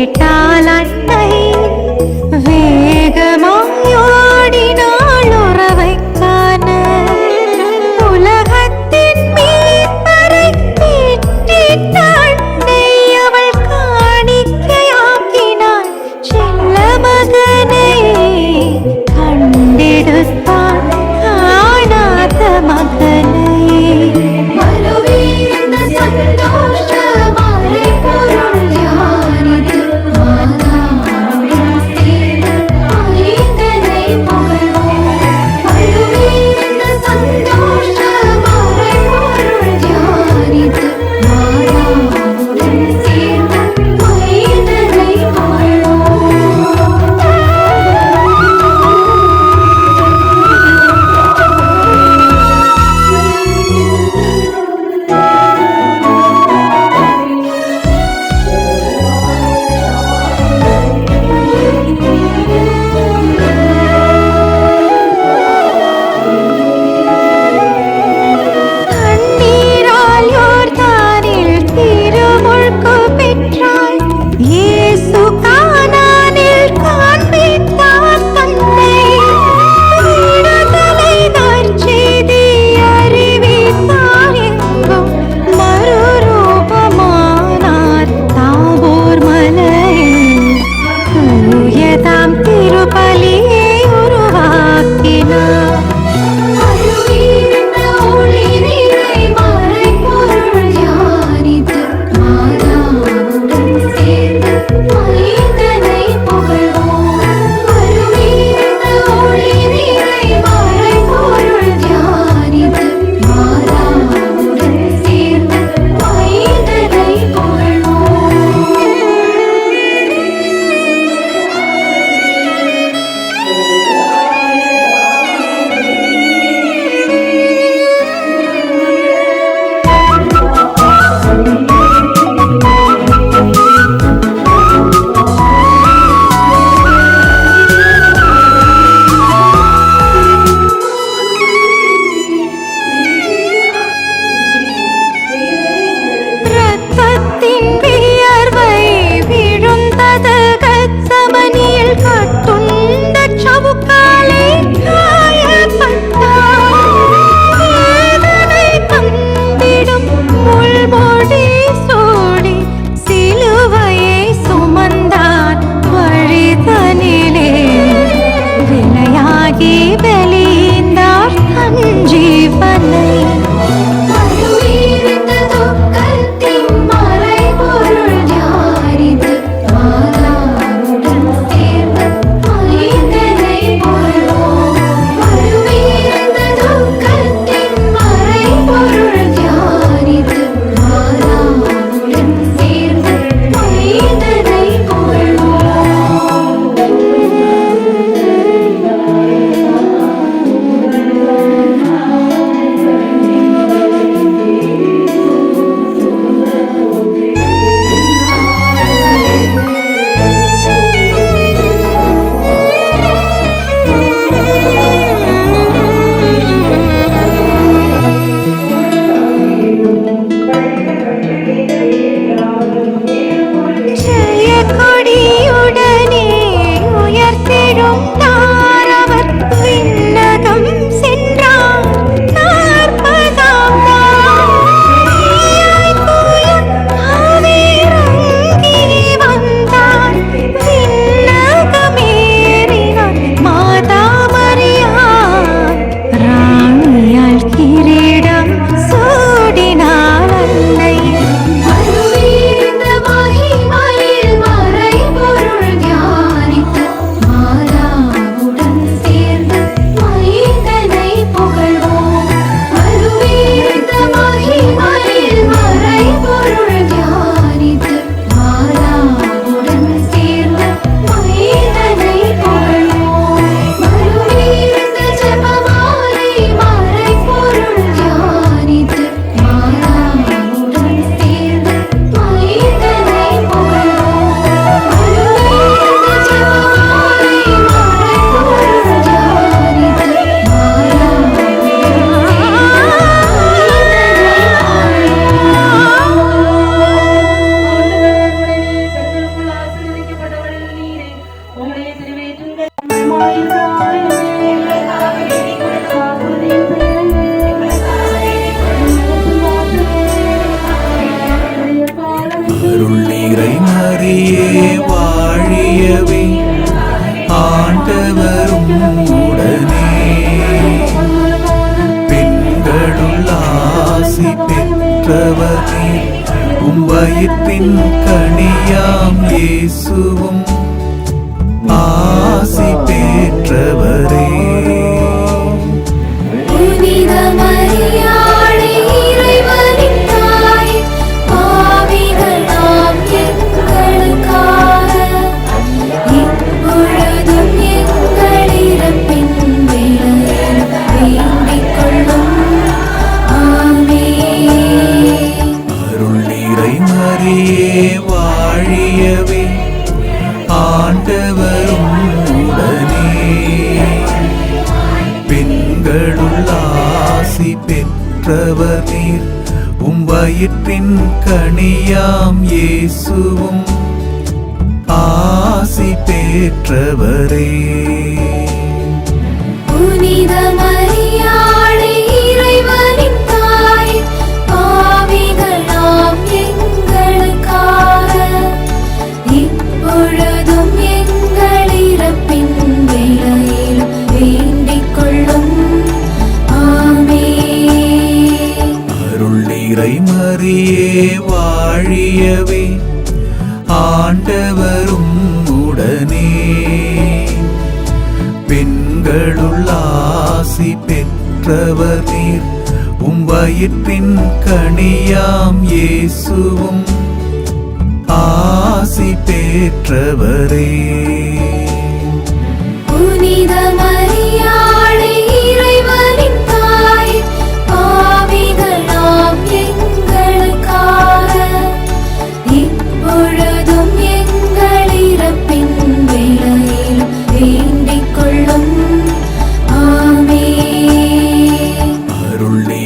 ఏటాలన్నయ్య ஆசி பெற்றவரே உம் வயிற்றின் கனியாம் இயேசுவும் ஆசி பெற்றவரே புனிதமா ஆண்டவர் நீர் உம் வயிற்றின் கனியாம் இயேசுவும் ஆசி பெற்றவரே. புனித மரியாளே இறைவனின் தாய், பாவிகள் நாம் எங்களுக்காக, இப்பொழுதும் மாறியே வாழியவே ஆண்டவரும் உடனே பெண்களுள் ஆசி பெற்றவர் நீர் உம் வயிற்றின் கனியாம் இயேசுவும் ஆசி பெற்றவரே. புனிதமா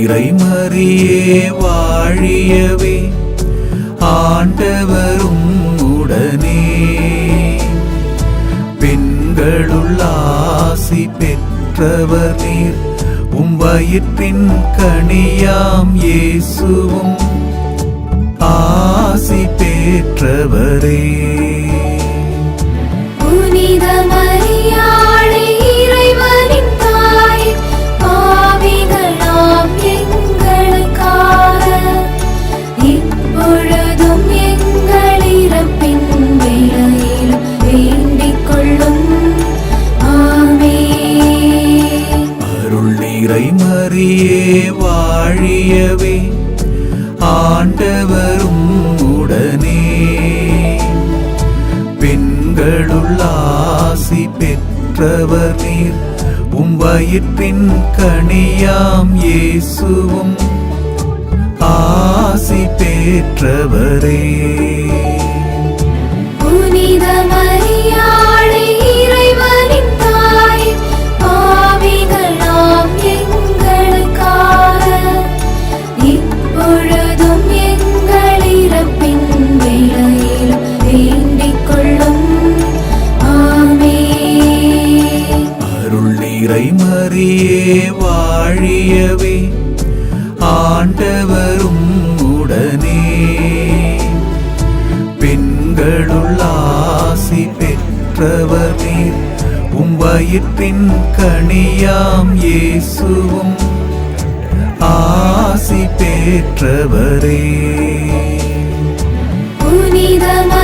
இறைமறியே வாழியவே ஆண்டவரும் உடனே பெண்களுள் ஆசி பெற்றவர் நீர் உம் வயிற்றின் கனியாம் இயேசுவும் ஆசி பெற்றவரே. புனிதமா பெண்களுள் பெற்றவர் நீர். உம் வயிற்றின் கனியாம் இயேசுவும் ஆசி பெற்றவரே. புனித பெற்றவர் நீர். உம் வயிற்றின் கனியாம் இயேசுவும் ஆசி பெற்றவரே. புனிதமா